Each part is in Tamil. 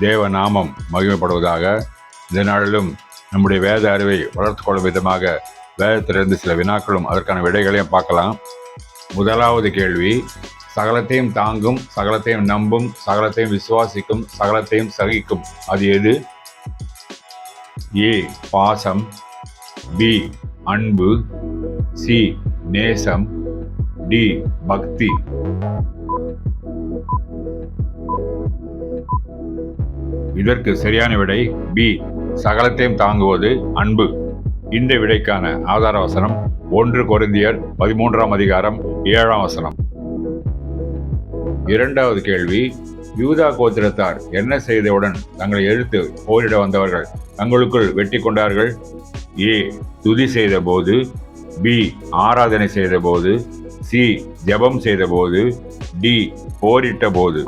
தேவ நாமம் மகிமைப்படுவதாக இந்த நாளிலும் நம்முடைய வேத அறிவை வளர்த்து கொள்ளும் விதமாக வேதத்திலிருந்து சில வினாக்களும் அதற்கான விடைகளையும் பார்க்கலாம். முதலாவது கேள்வி சகலத்தையும் தாங்கும் சகலத்தையும் நம்பும் சகலத்தையும் விசுவாசிக்கும் சகலத்தையும் சகிக்கும் அது எது? ஏ பாசம் பி அன்பு சி நேசம் டி பக்தி. இதற்கு சரியான விடை பி. சகலத்தையும் தாங்குவது அன்பு. இந்த விடைக்கான ஆதார வசனம் ஒன்று கொருந்தியர் பதிமூன்றாம் அதிகாரம் ஏழாம் வசனம். இரண்டாவது கேள்வி யூதா கோத்திரத்தார் என்ன செய்தவுடன் தங்களை எழுத்து போரிட வந்தவர்கள் தங்களுக்குள் வெட்டி கொண்டார்கள்? ஏ. துதி செய்தபோது பி. ஆராதனை செய்தபோது சி. ஜெபம் செய்தபோது டி. போரிட்ட போது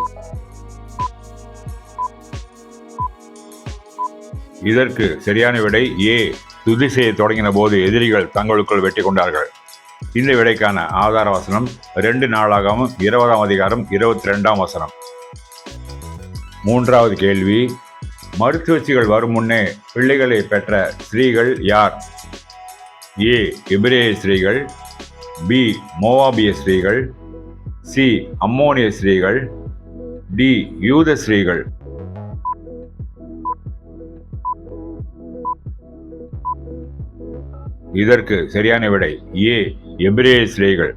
இதற்கு சரியான விடை ஏ. துதி செய்ய தொடங்கின போது எதிரிகள் தங்களுக்குள் வெட்டி கொண்டார்கள் இந்த விடைக்கான ஆதார வசனம் ரெண்டு நாளாகவும் இருபதாம் அதிகாரம் இருபத்தி ரெண்டாம் வசனம். மூன்றாவது கேள்வி. மருத்துவச்சிகள் வரும் முன்னே பிள்ளைகளை பெற்ற ஸ்திரீகள் யார்? ஏ. இபிரேய ஸ்திரீகள். பி. மோவாபிய ஸ்திரீகள். சி. அம்மோனிய ஸ்திரீகள். டி. யூத ஸ்திரீகள். இதற்கு சரியான விடை ஏ எபிரேய சிலைகள்.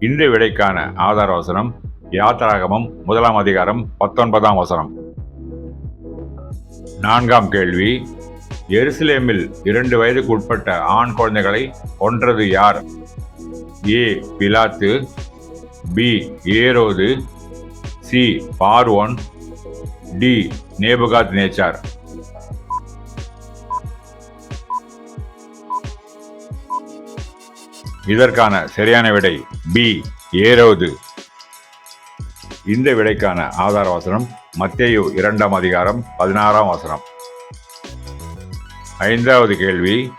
இந்த விடைக்கான ஆதார வசனம் யாத்திராகமம் முதலாம் அதிகாரம் பத்தொன்பதாம் வசனம். நான்காம் கேள்வி எருசலேமில் இரண்டு வயதுக்கு உட்பட்ட ஆண் குழந்தைகளை கொன்றது யார்? A Pilate B Herod C Pharaoh D Nebuchadnezzar இதற்கான சரியான விடை பி ஏரோது இந்த விடைக்கான ஆதார வசனம் மத்தேயு இரண்டாம் அதிகாரம் பதினாறாம் வசனம். ஐந்தாவது கேள்வி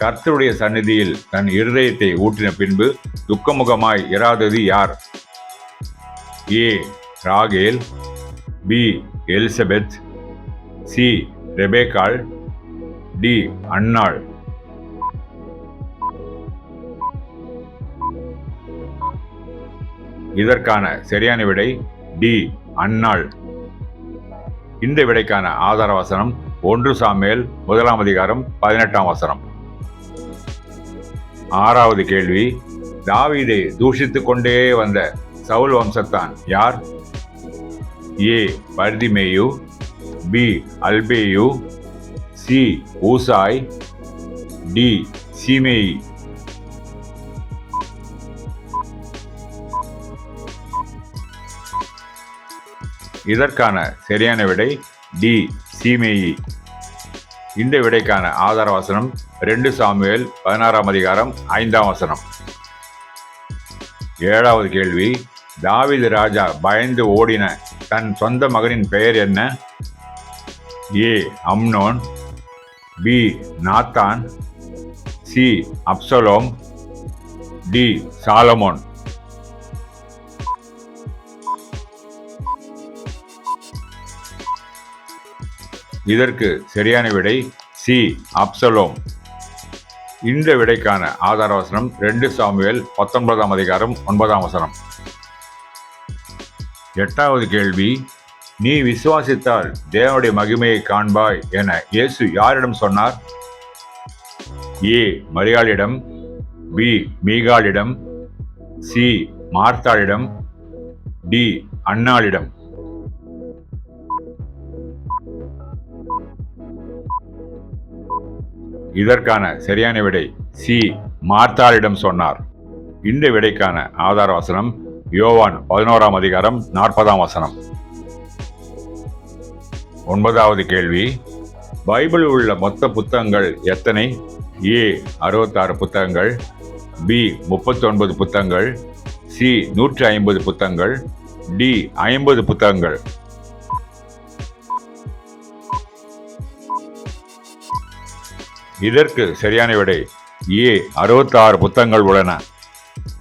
கர்த்தருடைய சந்நிதியில் தன் இருதயத்தை ஊற்றின பின்பு துக்கமுகமாய் இராதது யார்? A Rachel. B Elizabeth. C Rebekah. D Anna. இதற்கான சரியான விடை டி அன்னாள். இந்த விடைக்கான ஆதார வசனம் ஒன்று சாமேல் முதலாம் அதிகாரம் பதினெட்டாம் வசனம். ஆறாவது கேள்வி தாவீதை தூஷித்து கொண்டே வந்த சவுல் வம்சத்தான் யார்? A Bartimaeus B Alphaeus C Hushai D Shimei. இதற்கான சரியான விடை டி. சீமேயி. இந்த விடைக்கான ஆதார வசனம் ரெண்டு சாமுவேல் பதினாறாம் அதிகாரம் ஐந்தாம் வசனம். ஏழாவது கேள்வி தாவீது ராஜா பயந்து ஓடின தன் சொந்த மகனின் பெயர் என்ன? A. Amnon B. Nathan C. Absalom D. Solomon. இதற்கு சரியான விடை சி. அப்சலோம். இந்த விடைக்கான ஆதார வசனம் ரெண்டு சாமுவேல் பத்தொன்பதாம் அதிகாரம் ஒன்பதாம் வசனம் எட்டாவது கேள்வி நீ விசுவாசித்தால் தேவனுடைய மகிமையை காண்பாய் என இயேசு யாரிடம் சொன்னார்? ஏ. மரியாளிடம் பி. மீகாளிடம் சி. மார்த்தாளிடம் டி. அண்ணாளிடம் இதற்கான சரியான விடை சி. மார்த்தாளிடம் சொன்னார். இந்த விடைக்கான ஆதார வசனம் யோவான் பதினோராம் அதிகாரம் நாற்பதாம் வசனம். ஒன்பதாவது கேள்வி. பைபிளில் உள்ள மொத்த புத்தகங்கள் எத்தனை? ஏ. அறுபத்தாறு புத்தகங்கள் பி. முப்பத்தொன்பது புத்தகங்கள் சி. நூற்றி ஐம்பது புத்தகங்கள் டி. ஐம்பது புத்தகங்கள். இதற்கு சரியான விடை. ஏ அறுபத்தாறு புத்தகங்கள் உள்ளன.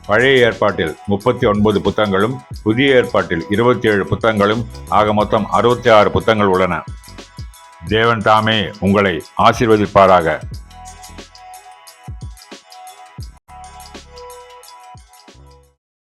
பழைய ஏற்பாட்டில் முப்பத்தி ஒன்பது புத்தகங்களும் புதிய ஏற்பாட்டில் இருபத்தி ஏழு புத்தகங்களும் ஆக மொத்தம் அறுபத்தி ஆறு புத்தகங்கள் உள்ளன. தேவன் தாமே உங்களை ஆசீர்வதிப்பாராக.